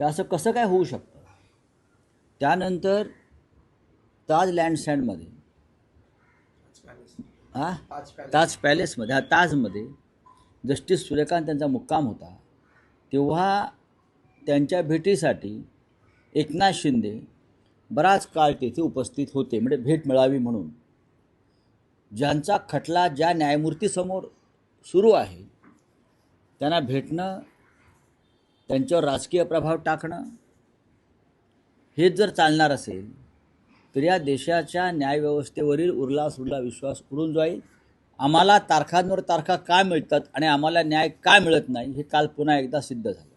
हे असं कसं काय होऊ शकतं? त्यानंतर ताज लँडस्टँडमध्ये हा ताज पॅलेसमध्ये. हा ताजमध्ये जस्टिस सूर्यकांत त्यांचा मुक्काम होता. तेव्हा त्यांच्या भेटीसाठी एकनाथ शिंदे बराच काळ तेथे उपस्थित होते. म्हणजे भेट मिळावी म्हणून. ज्यांचा खटला ज्या न्यायमूर्तीसमोर सुरू आहे त्यांना भेटणं त्यांच्यावर राजकीय प्रभाव टाकणं हेच जर चालणार असेल तर या देशाच्या न्यायव्यवस्थेवरील उरला सुरला विश्वास उडून जाईल. आम्हाला तारखांवर तारखा का मिळतात आणि आम्हाला न्याय का मिळत नाही हे काल पुन्हा एकदा सिद्ध झालं.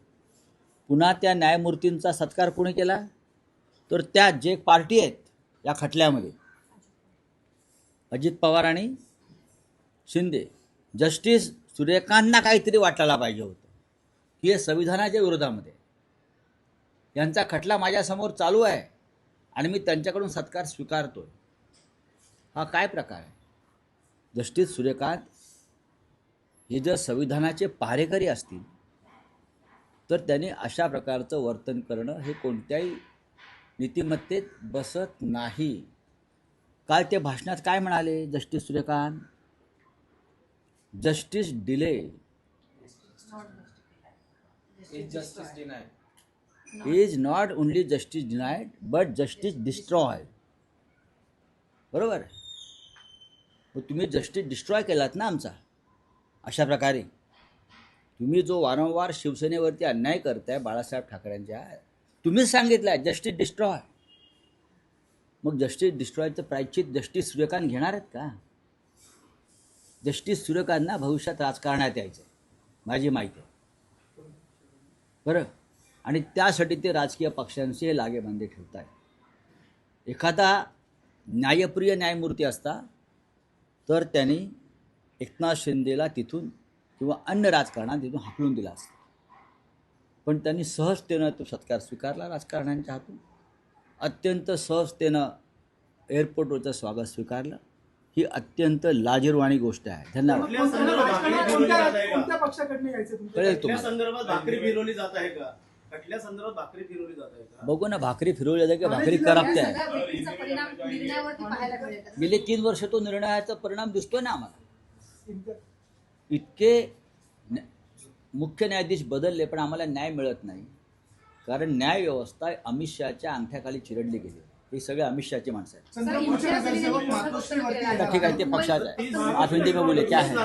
पुन्हा त्या न्यायमूर्तींचा सत्कार कोणी केला? तर त्या जे पार्टी आहेत या खटल्यामध्ये. अजित पवार आणि शिंदे. जस्टिस सूर्यकांतना काहीतरी वाटायला पाहिजे होतं. हे संविधानाच्या विरोधामध्ये. यांचा खटला माझ्यासमोर चालू आहे आणि मी त्यांच्याकडून सत्कार स्वीकारतोय. हा काय प्रकार आहे? जस्टिस सूर्यकांत हे जर संविधानाचे पहारेकरी असतील तर त्यांनी अशा प्रकारचं वर्तन करणं हे कोणत्याही नीतिमत्तेत बसत नाही. काल ते भाषणात काय म्हणाले justice Suryakant? Justice delay. Is justice denied. Is not only justice denied but justice destroy बरोबर? मग तुम्ही जस्टिस डिस्ट्रॉय केलात ना आमचा? अशा प्रकारे. तुम्ही जो वारंवार शिवसेनेवरती अन्याय करताय बाळासाहेब ठाकरेंच्या तुम्हीच सांगितलं आहे जस्टिस डिस्ट्रॉय मग जस्टिस डिस्ट्रॉयचं प्रायचित जस्टिस सूर्यकांत घेणार आहेत का? जस्टिस सूर्यकांतना भविष्यात राजकारणात यायचं आहे माझी माहिती आहे. बरं? आणि त्यासाठी ते राजकीय पक्षांशी हे लागेबांधे ठेवत आहेत एखादा न्यायप्रिय न्यायमूर्ती असता तर त्यांनी एकनाथ शिंदेला तिथून किंवा अन्य राजकारणात तिथून हाकलून दिला असता. पण त्यांनी सहजतेनं तो सत्कार स्वीकारला राजकारण्यांच्या हातून. अत्यंत सहजतेनं एअरपोर्टवरचं स्वागत स्वीकारलं. ही अत्यंत लाजीरवाणी गोष्ट आहे. धन्यवाद. बघू ना भाकरी फिरवली जाते की? भाकरी करपते आहे. गेले तीन वर्ष तो निर्णयाचा परिणाम दिसतोय ना आम्हाला. इतके मुख्य न्यायाधीश बदलले पण आम्हाला न्याय मिळत नाही. कारण न्याय व्यवस्था अमित शहाच्या अंगठ्याखाली चिरडली गेली ही सगळे अमित शहाची माणसं आहेत. ठीक आहे. ते पक्षात आहे. आप हिंदी में बोले क्या है?